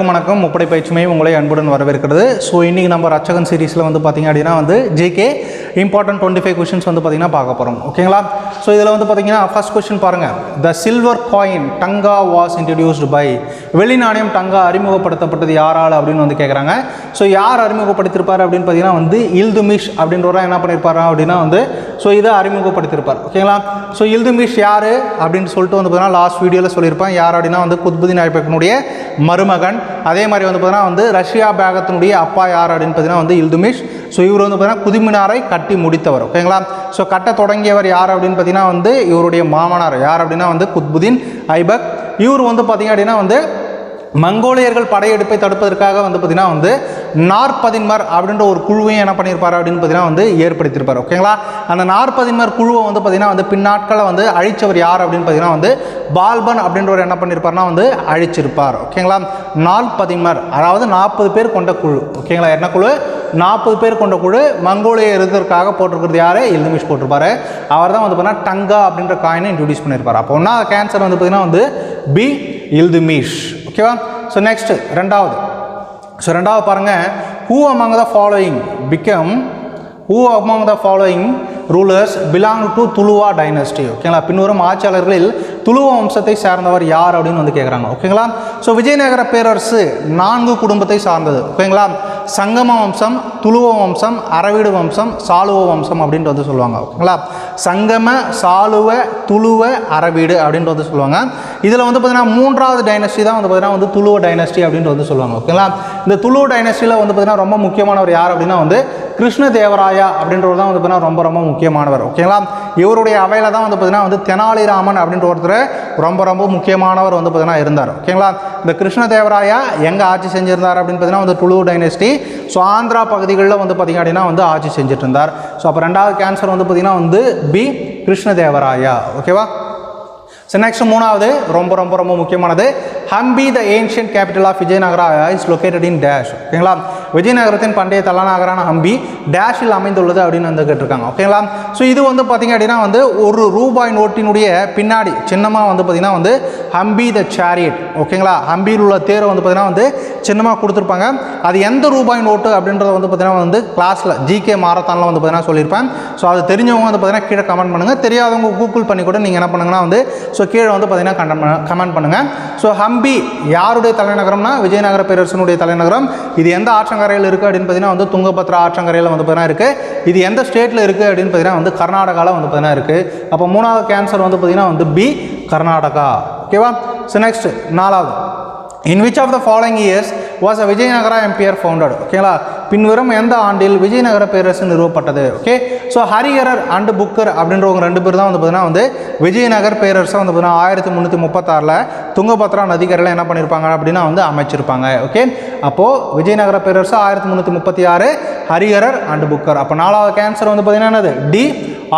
அனைவருக்கும் வணக்கம். முப்படை பயிற்சிமை உங்களை அன்புடன் வரவேற்கிறது. ஸோ இன்றைக்கி நம்ம ரச்சகன் சீரிஸில் வந்து பார்த்திங்க அப்படின்னா வந்து GK important twenty five questions வந்து பார்த்திங்கன்னா பார்க்க போகிறோம் ஓகேங்களா ஸோ இதில் வந்து பார்த்திங்கன்னா ஃபர்ஸ்ட் கொஷின் பாருங்கள் the silver coin tanka was introduced by வெளிநாணயம் tanka அறிமுகப்படுத்தப்பட்டது யாரால் அப்படின்னு வந்து கேட்குறாங்க ஸோ யார் அறிமுகப்படுத்தியிருப்பார் அப்படின்னு பார்த்தீங்கன்னா வந்து இல்துமிஷ் அப்படின்றவரை என்ன பண்ணியிருப்பாரு அப்படின்னா வந்து ஸோ இதை அறிமுகப்படுத்தியிருப்பார் ஓகேங்களா ஸோ இல்துமிஷ் யார் அப்படின்னு சொல்லிட்டு வந்து பார்த்தீங்கன்னா லாஸ்ட் வீடியோவில் சொல்லியிருப்பேன். யார் அப்படின்னா வந்து குத்புதீன் ஐபக்கினுடைய மருமகன். அதே மாதிரி வந்து பார்த்தீங்கன்னா வந்து ரஷ்யா பேகத்தினுடைய அப்பா யார் அப்படின்னு பார்த்தீங்கன்னா வந்து இல்துமிஷ். ஸோ இவர் வந்து பார்த்தீங்கன்னா குதிமினாரை கட்டி முடித்தவர். ஓகேங்களா ஸோ கட்ட தொடங்கியவர் யார் அப்படின்னு பார்த்தீங்கன்னா வந்து இவருடைய மாமனார். யார் அப்படின்னா வந்து குத்புதீன் ஐபக். இவர் வந்து பார்த்தீங்க அப்படின்னா வந்து மங்கோலியர்கள் படையெடுப்பை தடுப்பதற்காக வந்து பார்த்தீங்கன்னா வந்து நாற்பதின்மர் அப்படின்ற ஒரு குழுவையும் என்ன பண்ணியிருப்பார் அப்படின்னு பார்த்தீங்கன்னா வந்து ஏற்படுத்தியிருப்பார். ஓகேங்களா அந்த நாற்பதின்மர் குழுவை வந்து பார்த்தீங்கன்னா வந்து பின்னாட்களை வந்து அழிச்சவர் யார் அப்படின்னு பார்த்தீங்கன்னா வந்து பால்பன் அப்படின்றவர் என்ன பண்ணியிருப்பார்னா வந்து அழிச்சிருப்பார். ஓகேங்களா நாற்பதின்மர் அதாவது நாற்பது பேர் கொண்ட குழு. ஓகேங்களா என்ன குழு? நாற்பது பேர் கொண்ட குழு மங்கோலிய இருந்ததற்காக போட்டிருக்கிறது யார்? இல்துமிஷ் போட்டிருப்பாரு. அவர் தான் வந்து பார்த்தீங்கன்னா டங்கா அப்படின்ற காயினை இன்ட்ரடியூஸ் பண்ணியிருப்பார். அப்போ ஒன்றா கேன்சர் வந்து பார்த்தீங்கன்னா வந்து பி. இல்துமிஷ் ஓகேவா ஸோ நெக்ஸ்ட் ரெண்டாவது. ஸோ ரெண்டாவது பாருங்கள் who among the following become who among the following rulers belong to Tuluva dynasty ஓகேங்களா பின்வரும் ஆட்சியாளர்களில் துளுவ வம்சத்தை சார்ந்தவர் யார் அப்படின்னு வந்து கேட்குறாங்க ஓகேங்களா ஸோ விஜயநகர பேரரசு நான்கு குடும்பத்தை சார்ந்தது. ஓகேங்களா சங்கம வம்சம் துளுவ வம்சம் அறவீடு வம்சம் சாலுவ வம்சம் அப்படின்ட்டு வந்து சொல்லுவாங்க. ஓகேங்களா? சங்கம சாலுவ துளுவ அறவீடு அப்படின்ட்டு வந்து சொல்லுவாங்க. இதில் வந்து பார்த்தீங்கன்னா மூன்றாவது டைனஸ்டி தான் வந்து பார்த்திங்கன்னா வந்து துளுவ டைனஸ்டி அப்படின்ட்டு வந்து சொல்லுவாங்க. ஓகேங்களா? இந்த துளுவ டைனஸ்டியில் வந்து பார்த்திங்கன்னா ரொம்ப முக்கியமானவர் யார் அப்படின்னா வந்து கிருஷ்ண தேவராயா அப்படின்றவர் தான் வந்து பார்த்தீங்கன்னா ரொம்ப ரொம்ப முக்கியமானவர் ஓகேங்களா? இவருடைய அவையில் தான் வந்து பார்த்தீங்கன்னா வந்து தெனாலிராமன் அப்படின்ற ஒருத்தர் ரொம்ப ரொம்ப முக்கியமானவர் வந்து பார்த்தீங்கன்னா இருந்தார் ஓகேங்களா? இந்த கிருஷ்ண தேவராயா எங்கே ஆட்சி செஞ்சுருந்தார் அப்படின்னு பார்த்தீங்கன்னா வந்து துளு டைனஸ்டி ஸோ ஆந்திரா பகுதிகளில் வந்து பார்த்திங்க அப்படின்னா வந்து ஆட்சி செஞ்சுட்டு இருந்தார் ஸோ அப்போ ரெண்டாவது கேன்சர் வந்து பார்த்திங்கன்னா வந்து பி கிருஷ்ணதேவராயா ஓகேவா? ஸோ நெக்ஸ்ட் மூணாவது ரொம்ப ரொம்ப ரொம்ப முக்கியமானது Hampi the ancient capital of Vijayanagara is located in dash ஓகேங்களா விஜயநகரத்தின் பண்டைய தலைநகரான ஹம்பி டேஷில் அமைந்துள்ளது அப்படின்னு வந்து கேட்டிருக்காங்க. ஓகேங்களா ஸோ இது வந்து பார்த்திங்க அப்படின்னா வந்து ஒரு ரூபாய் நோட்டினுடைய பின்னாடி சின்னமாக வந்து பார்த்திங்கன்னா வந்து ஹம்பி த சேரியட் ஓகேங்களா ஹம்பியில் உள்ள தேரை வந்து பார்த்திங்கன்னா வந்து சின்னமாக கொடுத்துருப்பாங்க. அது எந்த ரூபாய் நோட்டு அப்படின்றத வந்து பார்த்திங்கன்னா வந்து கிளாஸில் ஜிகே மாரத்தானில் வந்து பார்த்திங்கன்னா சொல்லியிருப்பேன். ஸோ அது தெரிஞ்சவங்க வந்து பார்த்திங்கன்னா கீழே கமெண்ட் பண்ணுங்கள் தெரியாதவங்க கூகுள் பண்ணி கூட நீங்கள் என்ன பண்ணுங்கன்னா வந்து ஸோ கீழே வந்து பார்த்திங்கன்னா கமெண்ட் பண்ணுங்கள் ஸோ ஹம்பி யாருடைய தலைநகரம்னா விஜயநகர பேரரசனுடைய தலைநகரம். இது எந்த ஆற்றங்கரையில் இருக்குது அப்படின்னு பார்த்தீங்கன்னா வந்து துங்கபத்ரா ஆற்றங்கரையில் வந்து பார்த்தீங்கன்னா இருக்குது இது எந்த ஸ்டேட்டில் இருக்குது அப்படின்னு பார்த்தீங்கன்னா வந்து கர்நாடகாவில் வந்து பார்த்தீங்கன்னா இருக்குது அப்போ மூணாவது கேன்சர் வந்து பார்த்திங்கன்னா வந்து பி கர்நாடகா. ஓகேவா? ஸோ நெக்ஸ்ட் நாலாவது. In which of the following years was a Vijayanagara empire founded ஓகேங்களா பின்வரும் எந்த ஆண்டில் விஜயநகர பேரரசு நிறுவப்பட்டது? Okay so Harihara and Bukka அப்படின்றவங்க ரெண்டு பேர் தான் வந்து பார்த்தீங்கன்னா வந்து விஜயநகர் பேரரசை வந்து பார்த்தீங்கன்னா ஆயிரத்தி முந்நூற்றி முப்பத்தாறில் துங்கபத்ரா நதிக்கரையில் என்ன பண்ணியிருப்பாங்க அப்படின்னா வந்து அமைச்சிருப்பாங்க. ஓகே அப்போது விஜயநகர பேரரசு ஆயிரத்தி முந்நூற்றி முப்பத்தி ஆறு ஹரிஹரர் அண்டு புக்கர் அப்போ நாலாவது கேன்சர் வந்து பார்த்தீங்கன்னா என்னது? டி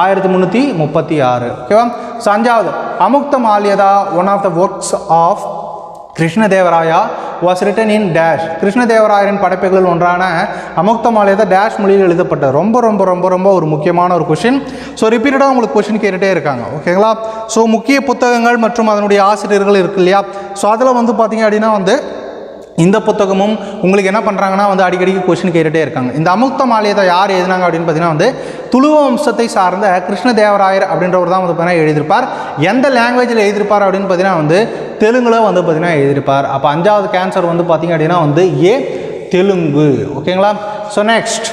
ஆயிரத்தி முந்நூற்றி முப்பத்தி ஆறு. ஓகேவா ஸோ அஞ்சாவது Amukta Malyada one of the works of Krishnadevaraya was written in dash கிருஷ்ணதேவராயரின் படைப்புகளில் ஒன்றான அமுக்தமாலயத்தை டேஷ் மொழியில் எழுதப்பட்டது. ரொம்ப ரொம்ப ரொம்ப ரொம்ப ஒரு முக்கியமான ஒரு கொஷின் ஸோ ரிப்பீட்டடாக உங்களுக்கு கொஷின் கேட்டுகிட்டே இருக்காங்க. ஓகேங்களா ஸோ முக்கிய புத்தகங்கள் மற்றும் அதனுடைய ஆசிரியர்கள் இருக்கு இல்லையா? ஸோ அதில் வந்து பார்த்தீங்க அப்படின்னா வந்து இந்த புத்தகமும் உங்களுக்கு என்ன பண்ணுறாங்கன்னா வந்து அடிக்கடிக்கு கொஷின் கேட்டுகிட்டே இருக்காங்க. இந்த அமுக்த மாலையத்தை யார் எழுதினாங்க அப்படின்னு பார்த்தீங்கன்னா வந்து துளுவ வம்சத்தை சார்ந்த கிருஷ்ணதேவராயர் அப்படின்றவர் தான் வந்து பார்த்தீங்கன்னா எழுதியிருப்பார். எந்த லாங்குவேஜில் எழுதியிருப்பார் அப்படின்னு பார்த்தீங்கன்னா வந்து தெலுங்கில் வந்து பார்த்தீங்கன்னா எழுதியிருப்பார். அப்போ அஞ்சாவது கேன்சர் வந்து பார்த்தீங்க அப்படின்னா வந்து ஏ தெலுங்கு. ஓகேங்களா ஸோ நெக்ஸ்ட்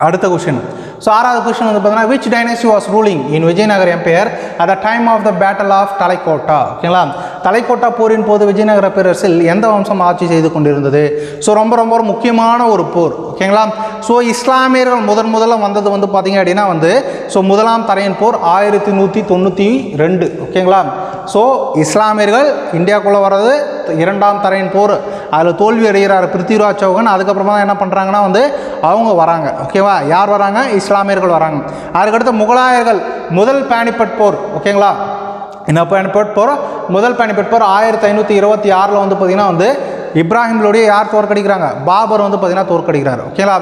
அடுத்த கொஷின் ஸோ ஆறாவது கொஷின் வந்து பார்த்தீங்கன்னா which dynasty was ruling in Vijayanagar empire at the time of the battle of Talikota? ஓகேங்களா தலைக்கோட்டா போரின் போது விஜயநகர பேரரசில் எந்த வம்சம் ஆட்சி செய்து கொண்டிருந்தது? ஸோ ரொம்ப ரொம்ப ஒரு முக்கியமான ஒரு போர். ஓகேங்களா ஸோ இஸ்லாமியர்கள் முதன் முதல்ல வந்தது வந்து பார்த்தீங்க அப்படின்னா வந்து ஸோ முதலாம் தரையின் போர் ஆயிரத்தி நூற்றி தொண்ணூற்றி ரெண்டு. ஓகேங்களா ஸோ இஸ்லாமியர்கள் இந்தியாவுக்குள்ளே வர்றது இரண்டாம் தரையின் போர். அதில் தோல்வி அடைகிறார் பிருத்திவிராஜ் சௌகன். அதுக்கப்புறமா தான் என்ன பண்ணுறாங்கன்னா வந்து அவங்க வராங்க. ஓகேவா யார் வராங்க? இஸ்லாமியர்கள் வராங்க. அதுக்கடுத்து முகலாயர்கள். முதல் பேனிப்பட் போர் ஓகேங்களா என்ன பானிபட் போர் முதல் பானிபட் போர் ஆயிரத்தி ஐநூற்றி இருபத்தி ஆறில் வந்து பார்த்திங்கன்னா வந்து இப்ராஹிம்களுடைய யார் தோற்கடிக்கிறாங்க? பாபர் வந்து பார்த்திங்கன்னா தோற்கடிக்கிறார். ஓகேங்களா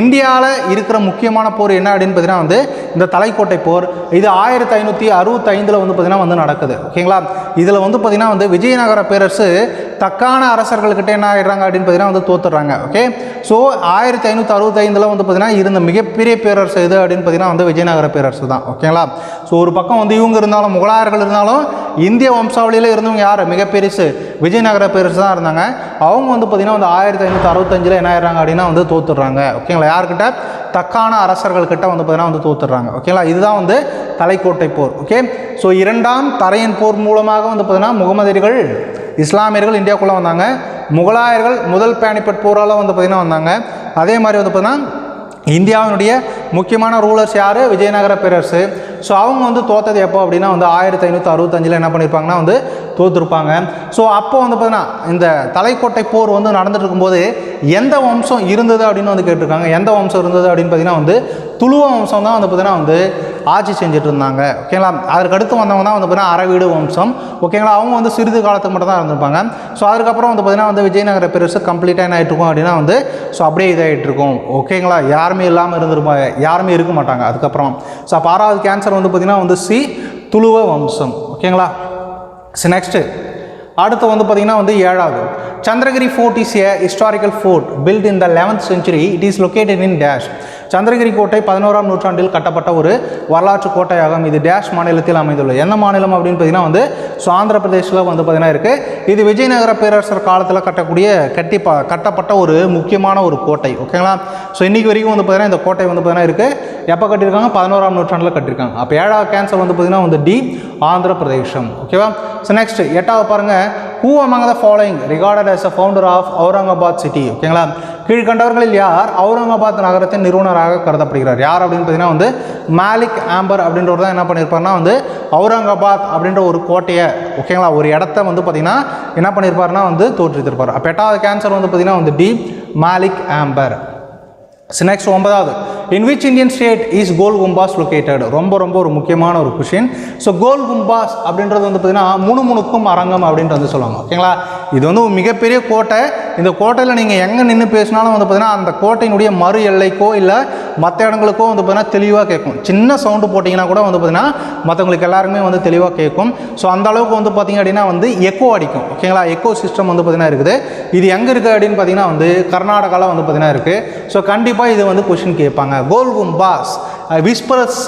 இந்தியாவில் இருக்கிற முக்கியமான போர் என்ன அப்படின்னு பார்த்தீங்கன்னா வந்து இந்த தலைக்கோட்டை போர். இது ஆயிரத்தி ஐநூற்றி அறுபத்தைந்தில் வந்து பார்த்திங்கன்னா வந்து நடக்குது. ஓகேங்களா இதில் வந்து பார்த்திங்கன்னா வந்து விஜயநகர பேரரசு தக்கான அரசர்கள்கிட்ட என்ன ஆயிடுறாங்க அப்படின்னு பார்த்தீங்கன்னா வந்து தோத்துடுறாங்க ஓகே ஸோ ஆயிரத்தி ஐநூற்றி அறுபத்தைந்தில் வந்து பார்த்தீங்கன்னா இருந்த மிகப்பெரிய பேரரசு எது அப்படின்னு பார்த்தீங்கன்னா வந்து விஜயநகர பேரரசு தான் ஓகேங்களா ஸோ ஒரு பக்கம் வந்து இவங்க இருந்தாலும் முகலாயர்கள் இருந்தாலும் இந்திய வம்சாவளியில் இருந்தவங்க யார்? மிகப்பெருசு விஜயநகர பேரரசு தான் இருந்தாங்க. அவங்க வந்து பார்த்தீங்கன்னா வந்து ஆயிரத்தி ஐநூற்றி அறுபத்தஞ்சில் என்ன ஆயிடுறாங்க அப்படின்னா வந்து தோத்துடுறாங்க ஓகேங்களா யார்கிட்ட? தக்கான அரசர்கள்கிட்ட வந்து பார்த்தீங்கன்னா வந்து தோத்துடுறாங்க ஓகேங்களா இதுதான் வந்து தலைக்கோட்டை போர் ஓகே ஸோ இரண்டாம் தரையன் போர் மூலமாக வந்து பார்த்தீங்கன்னா முகமதியர்கள் இஸ்லாமியர்கள் இந்தியாவுக்குள்ளே வந்தாங்க. முகலாயர்கள் முதல் பேனிப்பட் போரால் வந்து பார்த்திங்கன்னா வந்தாங்க. அதே மாதிரி வந்து பார்த்திங்கன்னா இந்தியாவினுடைய முக்கியமான ரூலர்ஸ் யார்? விஜயநகர பேரரசு. ஸோ அவங்க வந்து தோத்தது எப்போ அப்படின்னா வந்து ஆயிரத்தி ஐநூற்றி அறுபத்தஞ்சில் என்ன பண்ணியிருப்பாங்கன்னா வந்து தோற்றுருப்பாங்க ஸோ அப்போ வந்து பார்த்தீங்கன்னா இந்த தலைக்கோட்டை போர் வந்து நடந்துட்டு இருக்கும்போது எந்த வம்சம் இருந்தது அப்படின்னு வந்து கேட்டிருக்காங்க. எந்த வம்சம் இருந்தது அப்படின்னு பார்த்தீங்கன்னா வந்து துளுவ வம்சம் தான் வந்து பார்த்தீங்கன்னா வந்து ஆட்சி செஞ்சுட்டு இருந்தாங்க ஓகேங்களா அதற்கு அடுத்து வந்தவங்க தான் வந்து பார்த்தீங்கன்னா அரவீடு வம்சம். ஓகேங்களா அவங்க வந்து சிறிது காலத்துக்கு மட்டும் தான் இருந்திருப்பாங்க. ஸோ அதுக்கப்புறம் வந்து பார்த்தீங்கன்னா வந்து விஜயநகர பெருசு கம்ப்ளீட்டாக என்ன ஆகிட்டு இருக்கும் அப்படின்னா வந்து ஸோ அப்படியே இதாகிட்டு இருக்கும் ஓகேங்களா யாருமே இல்லாமல் இருந்திருப்பாங்க. யாருமே இருக்க மாட்டாங்க. அதுக்கப்புறம். ஸோ அப்போ ஆறாவது கேன்சர் வந்து பார்த்தீங்கன்னா வந்து சி துளுவ வம்சம். ஓகேங்களா ஸோ நெக்ஸ்ட்டு அடுத்து வந்து பார்த்தீங்கன்னா வந்து ஏழாவது. Chandragiri fort is a historical fort built in the eleventh century it is located in dash Chandragiri கோட்டை பதினோராம் நூற்றாண்டில் கட்டப்பட்ட ஒரு வரலாற்று கோட்டையாகும். இது டேஷ் மாநிலத்தில் அமைந்துள்ளது. எந்த மாநிலம் அப்படின்னு பார்த்தீங்கன்னா வந்து ஸோ ஆந்திர பிரதேசில் வந்து பார்த்தீங்கன்னா இருக்குது இது விஜயநகர பேரரசர் காலத்தில் கட்டக்கூடிய கட்டி கட்டப்பட்ட ஒரு முக்கியமான ஒரு கோட்டை. ஓகேங்களா ஸோ இன்றைக்கி வரைக்கும் வந்து பார்த்தீங்கன்னா இந்த கோட்டை வந்து பார்த்தீங்கன்னா இருக்குது எப்போ கட்டியிருக்காங்க? பதினோராம் நூற்றாண்டில் கட்டியிருக்காங்க. அப்போ ஏழாவது கேன்சர் வந்து பார்த்தீங்கன்னா வந்து டி ஆந்திர பிரதேசம் ஓகேவா ஸோ நெக்ஸ்ட் எட்டாவது பாருங்கள் who among the following regarded as a founder of Aurangabad city ஓகேங்களா கீழ்கண்டவர்களில் யார் அவுரங்காபாத் நகரத்தின் நிறுவனராக கருதப்படுகிறார்? யார் அப்படின்னு பார்த்தீங்கன்னா வந்து மாலிக் ஆம்பர் அப்படின்றவர் தான் என்ன பண்ணியிருப்பாருன்னா வந்து அவுரங்காபாத் அப்படின்ற ஒரு கோட்டையை ஓகேங்களா ஒரு இடத்த வந்து பார்த்தீங்கன்னா என்ன பண்ணியிருப்பாருன்னா வந்து தோற்றுத்திருப்பார் அப்போ எட்டாவது கேன்சர் வந்து பார்த்தீங்கன்னா வந்து டி மாலிக் ஆம்பர். நெக்ஸ்ட் ஒன்பதாவது. In which Indian state is Gol Gumbaz located ரொம்ப ரொம்ப ஒரு முக்கியமான ஒரு கொஷின் ஸோ கோல் கும்பாஸ் அப்படின்றது வந்து பார்த்தீங்கன்னா முணுமுணுக்கும் அரங்கம் அப்படின்ட்டு வந்து சொல்லுவாங்க. ஓகேங்களா இது வந்து ஒரு மிகப்பெரிய கோட்டை. இந்த கோட்டையில் நீங்கள் எங்கே நின்று பேசினாலும் வந்து பார்த்தீங்கன்னா அந்த கோட்டையினுடைய மறு எல்லைக்கோ இல்லை மற்ற இடங்களுக்கோ வந்து பார்த்தீங்கன்னா தெளிவாக கேட்கும். சின்ன சவுண்டு போட்டிங்கன்னா கூட வந்து பார்த்தீங்கன்னா மற்றவங்களுக்கு எல்லாருமே வந்து தெளிவாக கேட்கும். ஸோ அந்த அளவுக்கு வந்து பார்த்தீங்க அப்படின்னா வந்து எக்கோ அடிக்கும். ஓகேங்களா எக்கோ சிஸ்டம் வந்து பார்த்திங்கன்னா இருக்குது. இது எங்கே இருக்குது அப்படின்னு பார்த்தீங்கன்னா வந்து கர்நாடகாவில் வந்து பார்த்திங்கன்னா இருக்குது ஸோ கண்டிப்பாக இது வந்து கொஷின் கேட்பாங்க. கோல் கும்பாஸ் விஸ்பரஸ்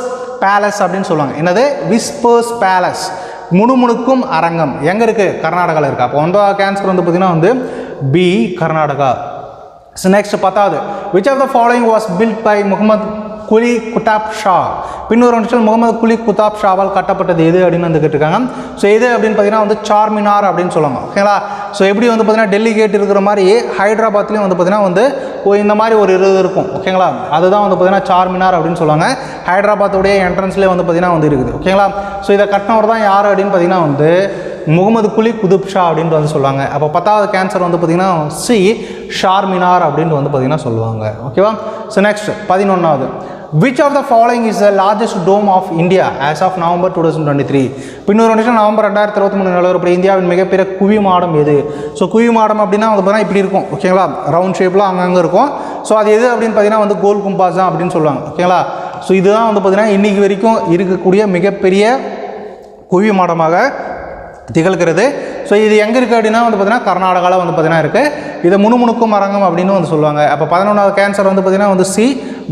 பேலஸ் அப்படின்னு சொல்லுவாங்க. என்னது? விஸ்பர்ஸ் பேலஸ் முணுமுணுக்கும் அரங்கம். எங்கே இருக்குது கர்நாடகாவில் இருக்குது அப்போ ஒன்பதாவது கேன்சர் வந்து பார்த்தீங்கன்னா வந்து பி கர்நாடகா. ஸோ நெக்ஸ்ட் பத்தாவது. Which of the following was built by Muhammad Quli Qutb Shah. பின்னொரு நிமிஷம் முகமது குலி குதாப் ஷாவால் கட்டப்பட்டது. எது அப்படின்னு வந்து கேட்டிருக்காங்க. ஸோ எது அப்படின்னு பார்த்தீங்கன்னா வந்து சார்மினார் அப்படின்னு சொல்லுவாங்க. ஓகேங்களா ஸோ எப்படி வந்து பார்த்தீங்கன்னா டெல்லி கேட் இருக்கிற மாதிரி ஹைதராபாத்லேயும் வந்து பார்த்தீங்கன்னா வந்து ஓ இந்த மாதிரி ஒரு இது இருக்கும். ஓகேங்களா அதுதான் வந்து பார்த்தீங்கன்னா சார்மினார் அப்படின்னு சொல்லுவாங்க. ஹைதராபாத்துடைய என்ட்ரன்ஸ்லேயே வந்து பார்த்தீங்கன்னா வந்து இருக்குது. ஓகேங்களா ஸோ இதை கட்டினவர் தான் யார் அப்படின்னு பார்த்தீங்கன்னா வந்து முகமது குலி குதுப் ஷா அப்படின்ட்டு வந்து சொல்லுவாங்க. அப்போ பத்தாவது கேன்சர் வந்து பார்த்திங்கன்னா சி ஷார்மினார் அப்படின்ட்டு வந்து பார்த்திங்கன்னா சொல்லுவாங்க. ஓகேவா ஸோ நெக்ஸ்ட் பதினொன்றாவது which of the following is the largest dome of India as of November two thousand twenty three பின்னொரு நிமிஷம் நவம்பர் ரெண்டாயிரத்தி இருபத்தி மூணு நிலவரப்படி இந்தியாவின் மிகப்பெரிய குவி மாடம் எது? ஸோ குவி மாடம் அப்படின்னா வந்து பார்த்தீங்கன்னா இப்படி இருக்கும். ஓகேங்களா ரவுண்ட் ஷேப்பில் அங்கங்கே இருக்கும். ஸோ அது எது அப்படின்னு பார்த்தீங்கன்னா வந்து கோல் கும்பாஸ் தான் அப்படின்னு சொல்லுவாங்க. ஓகேங்களா ஸோ இதுதான் வந்து பார்த்தீங்கன்னா இன்றைக்கி வரைக்கும் இருக்கக்கூடிய மிகப்பெரிய குவி மாடமாக திகழ்கிறது. ஸோ இது எங்கே இருக்குது அப்படின்னா வந்து பார்த்தீங்கன்னா கர்நாடகாவில் வந்து பார்த்தீங்கன்னா இருக்குது இதை முணுமுணுக்கும் அரங்கம் அப்படின்னு வந்து சொல்லுவாங்க. அப்போ பதினொன்றாவது கேன்சர் வந்து பார்த்திங்கன்னா வந்து சி.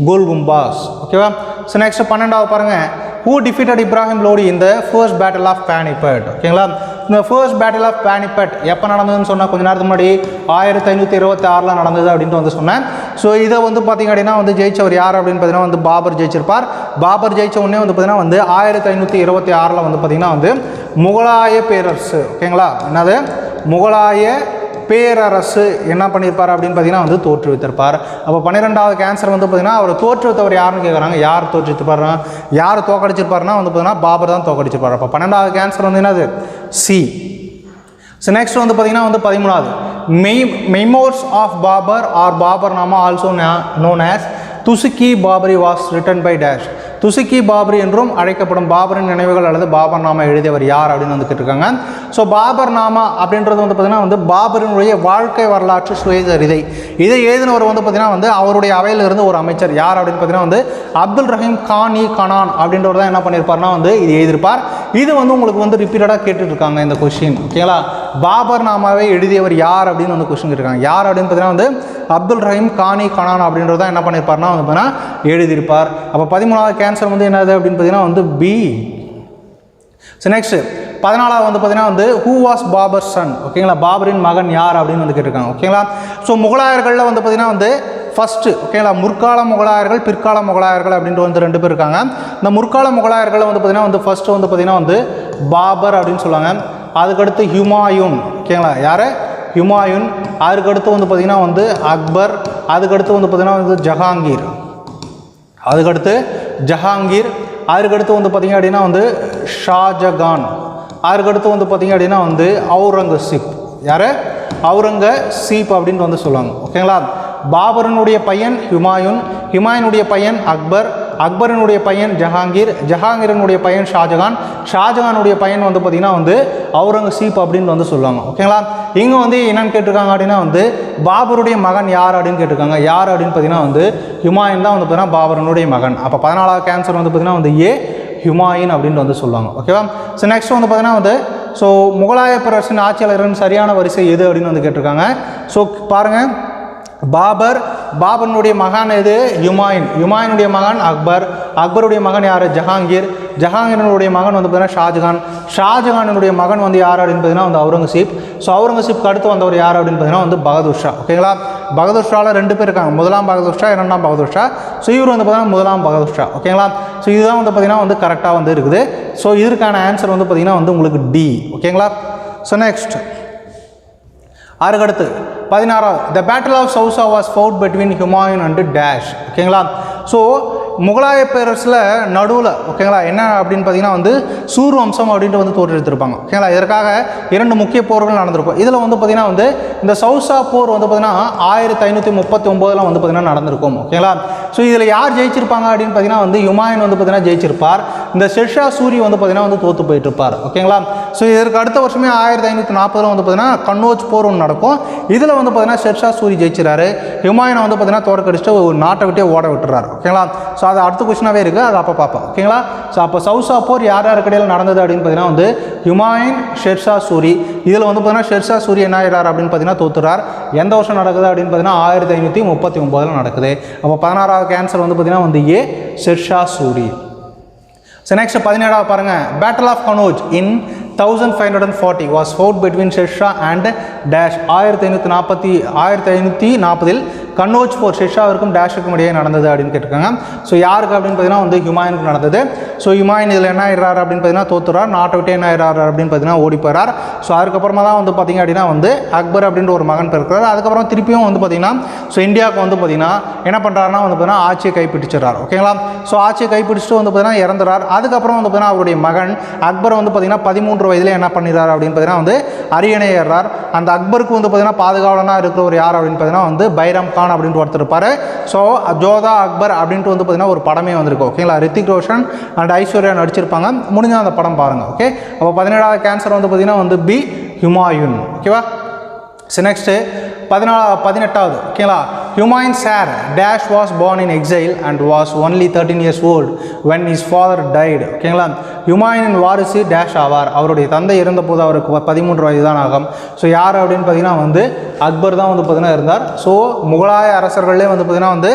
கோல் கும்பாஸ் ஓகேவா ஸோ நெக்ஸ்ட் பன்னெண்டாவது பாருங்கள் ஹூ டிஃபீட்டட் இப்ராஹிம் லோடி இந்த ஃபர்ஸ்ட் பேட்டில் ஆஃப் பேனிபட் ஓகேங்களா இந்த ஃபர்ஸ்ட் பேட்டில் ஆஃப் பேனிபட் எப்போ நடந்ததுன்னு சொன்னால் கொஞ்ச நேரத்துக்கு முன்னாடி ஆயிரத்தி ஐநூற்றி இருபத்தி ஆறில் நடந்தது அப்படின்ட்டு வந்து சொன்னேன். ஸோ இதை வந்து பார்த்திங்க அப்படின்னா வந்து ஜெயிச்சவர் யார் அப்படின்னு பார்த்தீங்கன்னா வந்து பாபர் ஜெயிச்சிருப்பார். பாபர் ஜெயிச்ச உடனே வந்து பார்த்திங்கன்னா வந்து ஆயிரத்தி ஐநூற்றி இருபத்தி ஆறில் வந்து பார்த்திங்கன்னா வந்து முகலாய பேரரசு ஓகேங்களா என்னது? முகலாய பேரரசு என்ன பண்ணியிருப்பார் அப்படின்னு பார்த்தீங்கன்னா வந்து தோற்றுவித்திருப்பார். அப்போ பன்னிரெண்டாவது கேன்சர் வந்து பார்த்தீங்கன்னா அவர் தோற்றுவித்தவர் யாருன்னு கேட்குறாங்க யார் தோற்றுவித்திருப்பாருனா யார் தோக்கடிச்சிருப்பாருன்னா வந்து பார்த்தீங்கன்னா பாபர் தான் தோக்கடிச்சிருப்பார். அப்போ பன்னெண்டாவது கேன்சர் வந்து என்னது? சி ஸோ நெக்ஸ்ட் வந்து பார்த்தீங்கன்னா வந்து பதிமூணாவது. மெய் memoirs of Babur or Baburnama also known as Tuzuki Baburi was written by dash Tuzuki Baburi என்றும் அழைக்கப்படும் பாபரின் நினைவுகள் அல்லது பாபர் நாமா எழுதியவர் யார் அப்படின்னு வந்து கேட்டிருக்காங்க. ஸோ பாபர் நாமா அப்படின்றது வந்து பார்த்திங்கன்னா வந்து பாபரினுடைய வாழ்க்கை வரலாற்று சுயசரிதை இதை. எழுதினவர் வந்து பார்த்தீங்கன்னா வந்து அவருடைய அவையில் இருந்து ஒரு அமைச்சர். யார் அப்படின்னு பார்த்தீங்கன்னா வந்து அப்துல் ரஹீம் கான் இ கனான் அப்படின்றவர் தான் என்ன பண்ணியிருப்பார்னா வந்து இது எழுதியிருப்பார். இது வந்து உங்களுக்கு வந்து ரிப்பீட்டடாக கேட்டுட்ருக்காங்க இந்த கொஷின் ஓகேங்களா? பாபர் நாமாவை எழுதியவர் யார் அப்படின்னு வந்து கொஸ்டின் இருக்காங்க யார் அப்படின்னு பார்த்தீங்கன்னா வந்து அப்துல் ரஹீம் கானி கனான் அப்படின்றது தான் என்ன பண்ணியிருப்பார்னா வந்து பார்த்தீங்கன்னா எழுதியிருப்பார். அப்போ பதிமூணாவது கேன்சர் வந்து என்னது அப்படின்னு பார்த்தீங்கன்னா வந்து பி ஸோ நெக்ஸ்ட் பதினாலாவது வந்து பார்த்தீங்கன்னா வந்து ஹூ வாஸ் பாபர் சன் ஓகேங்களா பாபரின் மகன் யார் அப்படின்னு வந்து கேட்டிருக்காங்க. ஓகேங்களா ஸோ முகலாயர்களில் வந்து பார்த்தீங்கன்னா வந்து ஃபஸ்ட்டு ஓகேங்களா முற்கால முகலாயர்கள் பிற்கால முகலாயர்கள் அப்படின்ட்டு வந்து ரெண்டு பேர் இருக்காங்க. இந்த முற்கால முகலாயர்கள் வந்து பார்த்தீங்கன்னா வந்து ஃபஸ்ட்டு வந்து பார்த்தீங்கன்னா வந்து பாபர் அப்படின்னு சொல்லுவாங்க. அதுக்கடுத்து ஹுமாயூன் ஓகேங்களா? யார்? ஹுமாயூன். அதுக்கடுத்து வந்து பார்த்திங்கன்னா வந்து அக்பர் அதுக்கடுத்து வந்து பார்த்திங்கன்னா வந்து ஜஹாங்கீர். அதுக்கடுத்து ஜஹாங்கீர் அதுக்கடுத்து வந்து பார்த்திங்க அப்படின்னா வந்து ஷாஜகான் அதுக்கடுத்து வந்து பார்த்திங்க அப்படின்னா வந்து அவுரங்கசீப் யார்? அவுரங்கசீப் அப்படின்ட்டு வந்து சொல்லுவாங்க ஓகேங்களா? பாபரனுடைய பையன் ஹுமாயூன் ஹுமாயூனுடைய பையன் அக்பர் அக்பரனுடைய பையன் ஜஹாங்கீர் ஜஹாங்கீரனுடைய பையன் ஷாஜகான். ஷாஜகானுடைய பையன் வந்து பார்த்திங்கன்னா வந்து அவுரங்கசீப் அப்படின்னு வந்து சொல்லுவாங்க. ஓகேங்களா இங்கே வந்து என்னென்னு கேட்டிருக்காங்க அப்படின்னா வந்து பாபருடைய மகன் யார் அப்படின்னு கேட்டிருக்காங்க. யார் அப்படின்னு பார்த்தீங்கன்னா வந்து ஹுமாயூன் தான் வந்து பார்த்தீங்கன்னா பாபரனுடைய மகன். அப்போ பதினாலாவது கேன்சர் வந்து பார்த்தீங்கன்னா வந்து ஏ ஹுமாயின் அப்படின்ட்டு வந்து சொல்லுவாங்க. ஓகேவா ஸோ நெக்ஸ்ட் வந்து பார்த்தீங்கன்னா வந்து ஸோ முகலாய பேரரசின் ஆட்சியாளரின் சரியான வரிசை எது அப்படின்னு வந்து கேட்டிருக்காங்க. ஸோ பாருங்கள் பாபர் பாபனுடைய மகன் எது? யுமாயின். யுமாயினுடைய மகன் அக்பர். அக்பருடைய மகன் யார்? ஜஹாங்கீர். ஜஹாங்கீரனுடைய மகன் வந்து பார்த்தீங்கன்னா ஷாஜகான். ஷாஜகானுடைய மகன் வந்து யார் அப்படின்னு பார்த்தீங்கன்னா வந்து அவுரங்கசீப். ஸோ அவுரங்கசீப்க்கு அடுத்து வந்தவர் யார் அப்படின்னு பார்த்தீங்கன்னா வந்து பகதூர்ஷா ஓகேங்களா பகதூர்ஷாவில் ரெண்டு பேர் இருக்காங்க. முதலாம் பகதூர் ஷா இரண்டாம் பகதூர் ஷா. ஸோ இவர் வந்து பார்த்தீங்கன்னா முதலாம் பகதூர் ஷா. ஓகேங்களா ஸோ இதுதான் வந்து பார்த்தீங்கன்னா வந்து கரெக்டாக வந்து இருக்குது. ஸோ இதற்கான ஆன்சர் வந்து பார்த்தீங்கன்னா வந்து உங்களுக்கு டி ஓகேங்களா ஸோ நெக்ஸ்ட் அதுக்கடுத்து பதினாறாவது the battle of Chausa was fought between Humayun and dash ஓகேங்களா? ஸோ முகலாய பேரரசில் நடுவில் ஓகேங்களா? என்ன அப்படின்னு பார்த்தீங்கன்னா வந்து சூர் வம்சம் அப்படின்ட்டு வந்து தோற்றெடுத்திருப்பாங்க. ஓகேங்களா? இதற்காக இரண்டு முக்கிய போர்கள் நடந்திருக்கும். இதில் வந்து பார்த்தீங்கன்னா வந்து இந்த சவுசா போர் வந்து பார்த்தீங்கன்னா ஆயிரத்தி ஐநூற்றி முப்பத்தி ஒம்போதில் வந்து பார்த்திங்கன்னா நடந்திருக்கும். ஓகேங்களா? ஸோ இதில் யார் ஜெயிச்சிருப்பாங்க அப்படின்னு பார்த்தீங்கன்னா வந்து யுமாயன் வந்து பார்த்தீங்கன்னா ஜெயிச்சிருப்பார். இந்த ஷெர்ஷா சூரி வந்து பார்த்தீங்கன்னா வந்து தோற்று போயிட்டு இருப்பார் ஓகேங்களா? ஸோ இதற்கு அடுத்த வருஷமே ஆயிரத்தி ஐநூற்றி நாற்பதில் வந்து பார்த்தீங்கன்னா கண்ணோஜ் போர் ஒன்று நடக்கும். இதில் வந்து பார்த்தீங்கன்னா ஷெர்ஷா சூரி ஜெயிச்சிறாரு. ஹுமாயூனை வந்து பார்த்தீங்கன்னா தோற்கடிச்சிட்டு ஒரு நாட்டை விட்டே ஓட விட்டுறாரு. ஓகேங்களா? ஸோ அது அடுத்த கொஸ்டினாகவே இருக்குது அது அப்போ பார்ப்போம். ஓகேங்களா ஸோ அப்போ சவுசா போர் யார் யார் கடையில் நடந்தது அப்படின்னு பார்த்தீங்கன்னா வந்து ஹுமாயின் ஷெர்ஷா சூரி இதில் வந்து பார்த்தீங்கன்னா ஷெர்ஷா சூரி என்ன ஆகிறார் அப்படின்னு பார்த்தீங்கன்னா தோத்துறார். எந்த வருஷம் நடக்குது அப்படின்னு பார்த்தீங்கன்னா ஆயிரத்தி ஐநூற்றி முப்பத்தி ஒம்போதில் நடக்குது. அப்போ பதினாறாவது கேன்சர் வந்து பார்த்தீங்கன்னா வந்து A Sher Shah Suri so next பதினேழாவது பாருங்கள் battle of Kannauj in thousand five hundred and forty was fought between Sher Shah and dash ஆயிரத்தி ஐநூற்றி நாற்பத்தி ஆயிரத்தி ஐநூற்றி நாற்பதில் கன்னோஜ் போர் ஷெர்ஷாவிற்கும் டேஷுக்கும் இடையே நடந்தது அப்படின்னு கேட்டிருக்காங்க. ஸோ யாருக்கு அப்படின்னு பார்த்தீங்கன்னா வந்து ஹுமாயூனுக்கு நடந்தது. ஸோ ஹுமாயின் இதில் என்ன ஆயிடுறாரு அப்படின்னு பார்த்தீங்கன்னா தோத்துறார் நாட்டை விட்டு என்ன ஆயிடுறாரு அப்படின்னு பார்த்தீங்கன்னா ஓடி போயிறார் ஸோ அதுக்கப்புறமா தான் வந்து பார்த்தீங்க அப்படின்னா வந்து அக்பர் அப்படின்ற ஒரு மகன் பிறக்கிறார். அதுக்கப்புறம் திருப்பியும் வந்து பார்த்தீங்கன்னா ஸோ இந்தியாவுக்கு வந்து பார்த்தீங்கன்னா என்ன பண்ணுறாருன்னா வந்து பார்த்தீங்கன்னா ஆட்சியை கைப்பிடிச்சிடுறார். ஓகேங்களா ஸோ ஆட்சியை கைப்பிடிச்சிட்டு வந்து பார்த்திங்கன்னா இறந்துறார். அதுக்கப்புறம் வந்து பார்த்தீங்கன்னா அவருடைய மகன் அக்பர் வந்து பார்த்திங்கன்னா பதிமூன்று வயதில் என்ன பண்ணிடுறாரு அப்படின்னு பார்த்தீங்கன்னா வந்து அரியணை ஏறுறார். அந்த அக்பருக்கு வந்து பார்த்தீங்கன்னா பாதுகாவலனாக இருக்கிறவர் யார் அப்படின்னு பார்த்தீங்கன்னா வந்து பைரம் கான் அப்படின்ட்டு ஒருத்தர் இருப்பார். ஸோ ஜோதா அக்பர் அப்படின்ட்டு வந்து பார்த்தீங்கன்னா ஒரு படமே வந்திருக்கு. ஓகேங்களா ரித்திக் ரோஷன் அண்ட் ஐஸ்வர்யா நடிச்சிருப்பாங்க. முடிஞ்சால் அந்த படம் பாருங்கள் ஓகே அப்போ பதினேழாவது கேன்சர் வந்து பார்த்தீங்கன்னா வந்து பி ஹுமாயூன். ஓகேவா ஸோ நெக்ஸ்ட்டு பதினாலா பதினெட்டாவது. ஓகேங்களா Humayun sir dash was born in exile and was only thirteen years old when his father died. ஓகேங்களா? ஹுமாயூனின் வாரிசு டேஷ் ஆவார். அவருடைய தந்தை இருந்தபோது அவருக்கு பதிமூன்று வயது தான் ஆகும். ஸோ யார் அப்படின்னு பார்த்தீங்கன்னா வந்து அக்பர் தான் வந்து பார்த்தீங்கன்னா இருந்தார். ஸோ முகலாய அரசர்களே வந்து பார்த்தீங்கன்னா வந்து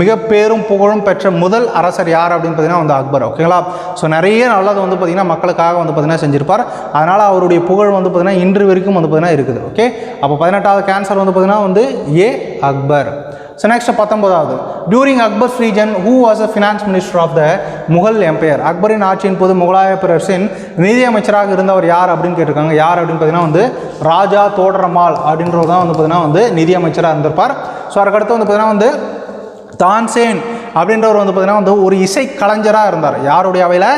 மிக பேரும் புகழும் பெற்ற முதல் அரசர் யார் அப்படின்னு பார்த்தீங்கன்னா வந்து அக்பர். ஓகேங்களா? ஸோ நிறைய நல்லது வந்து பார்த்தீங்கன்னா மக்களுக்காக வந்து பார்த்தீங்கன்னா செஞ்சிருப்பார். அதனால் அவருடைய புகழ் வந்து பார்த்தீங்கன்னா இன்று வரைக்கும் வந்து பார்த்தீங்கன்னா இருக்குது. ஓகே? அப்போ பதினெட்டாவது கேன்சர் வந்து பார்த்தீங்கன்னா வந்து ஏ அக்பர். ஸோ நெக்ஸ்ட் பத்தொன்பதாவது. During Akbar's reign who was a finance minister of the Mughal empire அக்பரின் ஆட்சியின் போது முகலாய பேரரசின் நிதியமைச்சராக இருந்தவர் யார் அப்படின்னு கேட்டிருக்காங்க. யார் அப்படின்னு பார்த்தீங்கன்னா வந்து ராஜா தோடரமால் அப்படின்றவர் தான் வந்து பார்த்தீங்கன்னா வந்து நிதியமைச்சராக இருந்திருப்பார். ஸோ அதுக்கடுத்து வந்து பார்த்தீங்கன்னா வந்து தான்சேன் அப்படின்றவர் வந்து பார்த்திங்கன்னா வந்து ஒரு இசை கலைஞராக இருந்தார். யாருடைய அவையில்?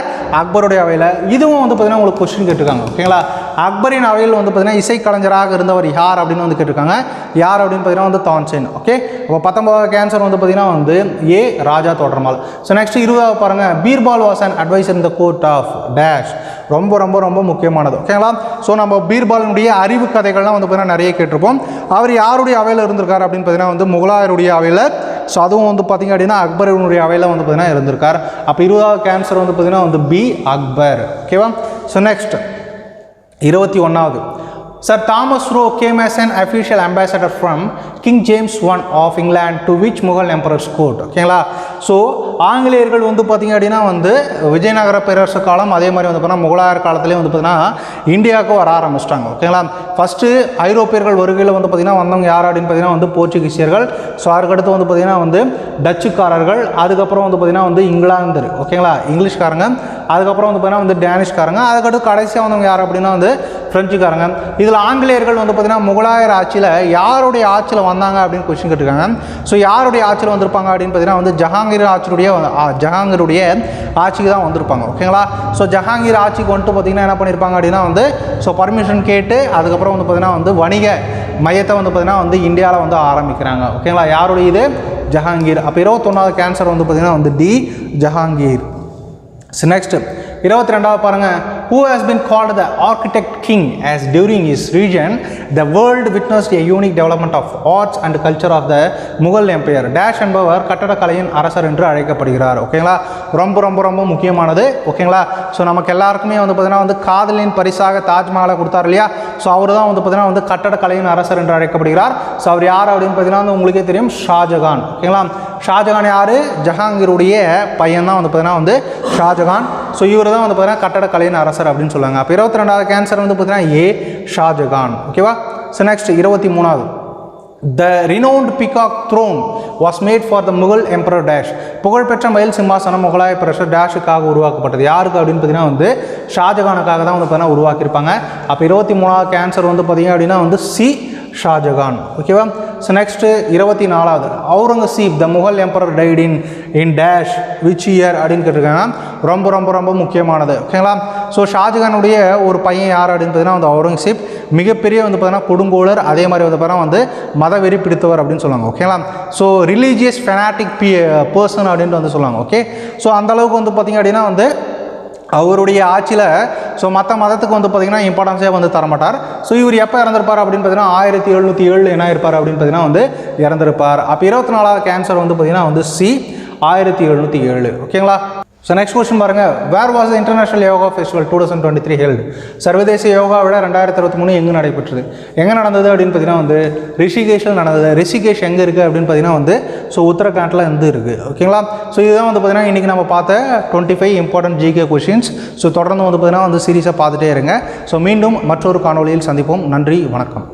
அக்பருடைய அவையில். இதுவும் வந்து பார்த்தீங்கன்னா உங்களுக்கு கொஸ்டின் கேட்டிருக்காங்க. ஓகேங்களா அக்பரின் அவையில் வந்து பார்த்திங்கன்னா இசை கலைஞராக இருந்தவர் யார் அப்படின்னு வந்து கேட்டிருக்காங்க. யார் அப்படின்னு பார்த்தீங்கன்னா வந்து தான்சேன். ஓகே இப்போ பத்தொன்பதாவது கேன்சர் வந்து பார்த்திங்கன்னா வந்து ஏ ராஜா தோற்றமால். ஸோ நெக்ஸ்ட் இருபதாவது பாருங்கள் Birbal was an advice in the court of dash ரொம்ப ரொம்ப ரொம்ப முக்கியமானது. ஓகேங்களா ஸோ நம்ம பீர்பாலினுடைய அறிவு கதைகள்லாம் வந்து பார்த்திங்கன்னா நிறைய கேட்டிருப்போம். அவர் யாருடைய அவையில் இருந்திருக்கார் அப்படின்னு பார்த்தீங்கன்னா வந்து முகலாயருடைய அவையில் ஸோ அதுவும் வந்து பார்த்திங்க அப்படின்னா அக்பரினுடைய அவையில் வந்து பார்த்தீங்கன்னா இருந்திருக்கார். அப்போ இருபதாவது கேன்சர் வந்து பார்த்திங்கன்னா வந்து பி அக்பர். ஓகேவா ஸோ நெக்ஸ்ட் இருபத்தி ஒன்றாவது Sir Thomas Roe came as an official ambassador from king James one of England to which Mughal emperor's court ஓகேங்களா ஸோ ஆங்கிலேயர்கள் வந்து பார்த்திங்க அப்படின்னா வந்து விஜயநகர பேரரசு காலம் அதே மாதிரி வந்து பார்த்தீங்கன்னா முகலாயர் காலத்துலேயே வந்து பார்த்தீங்கன்னா இந்தியாவுக்கு வர ஆரம்பிச்சிட்டாங்க. ஓகேங்களா ஃபஸ்ட்டு ஐரோப்பியர்கள் வருகையில் வந்து பார்த்திங்கன்னா வந்தவங்க யார் அப்படின்னு பார்த்தீங்கன்னா வந்து போர்ச்சுகீசியர்கள். ஸோ அதுக்கடுத்து வந்து பார்த்திங்கன்னா வந்து டச்சுக்காரர்கள். அதுக்கப்புறம் வந்து பார்த்திங்கன்னா வந்து இங்கிலாந்தர். ஓகேங்களா இங்கிலீஷ்காரங்க. அதுக்கப்புறம் வந்து பார்த்தீங்கன்னா வந்து டேனிஷ்காரங்க. அதுக்கடுத்து கடைசியாக வந்தவங்க யார் அப்படின்னா வந்து ஃப்ரெஞ்சுக்காரங்க இதில் ஆங்கிலேயர்கள் வந்து பார்த்திங்கன்னா முகலாயர் ஆட்சியில் யாருடைய ஆட்சியில் வந்தாங்க அப்படின்னு கொஸ்டின் கேட்டிருக்காங்க. ஸோ யாருடைய ஆட்சியில் வந்திருப்பாங்க அப்படின்னு பார்த்தீங்கன்னா வந்து ஜஹாங்கீர் ஆட்சியுடைய ஜஹாங்கீருடைய ஆட்சிக்கு தான் வந்திருப்பாங்க. ஓகேங்களா ஸோ ஜஹாங்கீர் ஆட்சிக்கு வந்துட்டு பார்த்திங்கன்னா என்ன பண்ணியிருப்பாங்க அப்படின்னா வந்து ஸோ பர்மிஷன் கேட்டு அதுக்கப்புறம் வந்து பார்த்திங்கன்னா வந்து வணிக மையத்தை வந்து பார்த்திங்கன்னா வந்து இந்தியாவில் வந்து ஆரம்பிக்கிறாங்க. ஓகேங்களா யாருடைய இது? ஜஹாங்கீர். அப்போ இருபத்தொன்னாவது கேன்சர் வந்து பார்த்திங்கன்னா வந்து டி ஜஹாங்கீர். நெக்ஸ்ட் இருபத்தி ரெண்டாவது பாருங்கள் who has been called the architect king as during his region the world witnessed a unique development of arts and culture of the Mughal empire dash என்பவர் கட்டடக்கலையின் அரசர் என்று அழைக்கப்படுகிறார். ஓகேங்களா ரொம்ப ரொம்ப ரொம்ப முக்கியமானது. ஓகேங்களா ஸோ நமக்கு எல்லாருக்குமே வந்து பார்த்தீங்கன்னா வந்து காதலின் பரிசாக தாஜ்மஹாலை கொடுத்தார் இல்லையா? ஸோ அவர் தான் வந்து பார்த்தீங்கன்னா வந்து கட்டடக்கலையின் அரசர் என்று அழைக்கப்படுகிறார். ஸோ அவர் யார் அப்படின்னு பார்த்தீங்கன்னா வந்து உங்களுக்கே தெரியும் ஷாஜகான். ஓகேங்களா ஷாஜகான் யார்? ஜஹாங்கீருடைய பையன் தான் வந்து பார்த்தீங்கன்னா வந்து ஷாஜகான். ஸோ இவர் தான் வந்து பார்த்தீங்கன்னா கட்டடக்கலையின் அரசர் அப்படின்னு சொல்லுவாங்க. அப்போ இருபத்தி ரெண்டாவது கேன்சர் வந்து பார்த்தீங்கன்னா ஏ ஷாஜகான். ஓகேவா ஸோ நெக்ஸ்ட் இருபத்தி மூணாவது the renowned peacock throne was made for the Mughal emperor dash புகழ்பெற்ற மயில் சிம்மாசனம் முகலாய பிரஷர் டேஷுக்காக உருவாக்கப்பட்டது. யாருக்கு அப்படின்னு பார்த்தீங்கன்னா வந்து ஷாஜகானுக்காக தான் வந்து பார்த்தீங்கன்னா உருவாக்கியிருப்பாங்க. அப்போ இருபத்தி மூணாவது கேன்சர் வந்து பார்த்தீங்க அப்படின்னா வந்து சி ஷாஜகான். ஓகேவா ஸோ நெக்ஸ்ட்டு இருபத்தி நாலாவது Aurangzeb the Mughal emperor died in in dash which year அப்படின்னு கேட்டிருக்காங்க. ரொம்ப ரொம்ப ரொம்ப முக்கியமானது. ஓகேங்களா ஸோ ஷாஜகானுடைய ஒரு பையன் யார் அப்படின்னு பார்த்தீங்கன்னா வந்து அவுரங்கசீப் மிகப்பெரிய வந்து பார்த்தீங்கன்னா கொடுங்கோலர். அதே மாதிரி வந்து பார்த்தீங்கன்னா வந்து மதவெறி பிடித்தவர் அப்படின்னு சொல்லுவாங்க. ஓகேங்களா so religious fanatic be person அப்படின்ட்டு வந்து சொல்லுவாங்க. ஓகே ஸோ அந்தளவுக்கு வந்து பார்த்தீங்க அப்படின்னா வந்து அவருடைய ஆட்சியில் ஸோ மற்ற மதத்துக்கு வந்து பார்த்திங்கன்னா இம்பார்ட்டன்ஸே வந்து தரமாட்டார். ஸோ இவர் எப்போ இறந்திருப்பார் அப்படின்னு பார்த்தீங்கன்னா ஆயிரத்தி எழுநூற்றி ஏழு என்ன இருப்பார் அப்படின்னு பார்த்தீங்கன்னா வந்து இறந்திருப்பார். அப்போ இருபத்தி நாலாவது கேன்சர் வந்து பார்த்திங்கன்னா வந்து சி ஆயிரத்தி எழுநூற்றி ஏழு. ஓகேங்களா ஸோ நெக்ஸ்ட் கொஸ்டின் பாருங்க. Where was international yoga festival two thousand twenty three held சர்வதேச யோகா விட ரெண்டாயிரத்தி இருபத்தி மூணு எங்கே நடைபெற்றது? எங்கே நடந்தது அப்படின்னு பார்த்தீங்கன்னா வந்து ரிஷிகேஷில் நடந்தது. ரிஷிகேஷ் எங்கே இருக்குது அப்படின்னு பார்த்தீங்கன்னா வந்து ஸோ உத்தரகாண்டில் வந்து இருக்குது ஓகேங்களா ஸோ இதுதான் வந்து பார்த்தீங்கன்னா இன்றைக்கி நம்ம பார்த்த twenty five important GK questions so தொடர்ந்து வந்து பார்த்தீங்கன்னா வந்து சீரியஸாக பார்த்துட்டே இருங்க. ஸோ மீண்டும் மற்றொரு காணொளியில் சந்திப்போம். நன்றி வணக்கம்.